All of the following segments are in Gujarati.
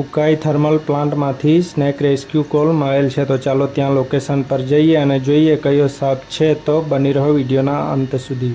ઉકાઈ થર્મલ પ્લાન્ટમાંથી સ્નેક રેસ્ક્યુ કોલ મળેલ છે. તો ચાલો ત્યાં લોકેશન પર જઈએ અને જોઈએ કયો સાપ છે. તો બની રહો વિડીયોના અંત સુધી.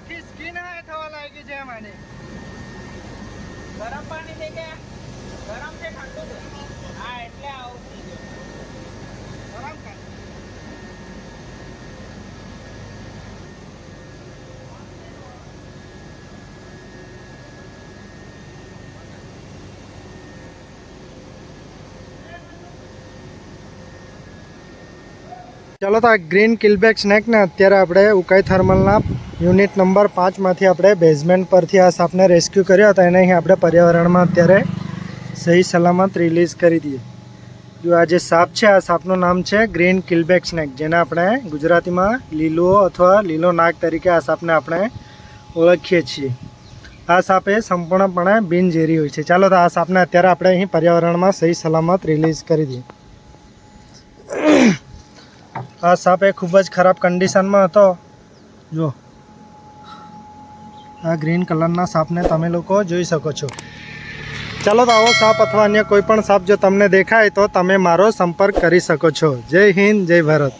આખી સ્કીન હાય થવા લાગી છે મને ગરમ પાણી છે કે? ગરમ છે ઠંડુ છે? હા, એટલે આવું ગરમ કાઢ ચાલો તો આ ગ્રીન કિલબેક સ્નેકને અત્યારે આપણે ઉકાઈ થર્મલના યુનિટ નંબર પાંચમાંથી આપણે બેઝમેન્ટ પરથી આ સાપને રેસ્ક્યુ કર્યો હતો. એને અહીં આપણે પર્યાવરણમાં અત્યારે સહી સલામત રિલીઝ કરી દઈએ જો આ જે સાપ છે, આ સાપનું નામ છે ગ્રીન કિલબેક સ્નેક જેને આપણે ગુજરાતીમાં લીલો અથવા લીલો નાગ તરીકે આ સાપને આપણે ઓળખીએ છીએ. આ સાપ સંપૂર્ણપણે બિનઝેરી હોય છે. ચાલો તો આ સાપને અત્યારે આપણે અહીં પર્યાવરણમાં સહી સલામત રિલીઝ કરી દઈએ. આ સાપ એ ખૂબ જ ખરાબ કન્ડિશનમાં હતો. જો આ ગ્રીન કલરના સાપને તમે લોકો જોઈ શકો છો. ચાલો તો આવો સાપ અથવા અન્ય કોઈ પણ સાપ જો તમને દેખાય તો તમે મારો સંપર્ક કરી શકો છો. જય હિન્દ, જય ભારત.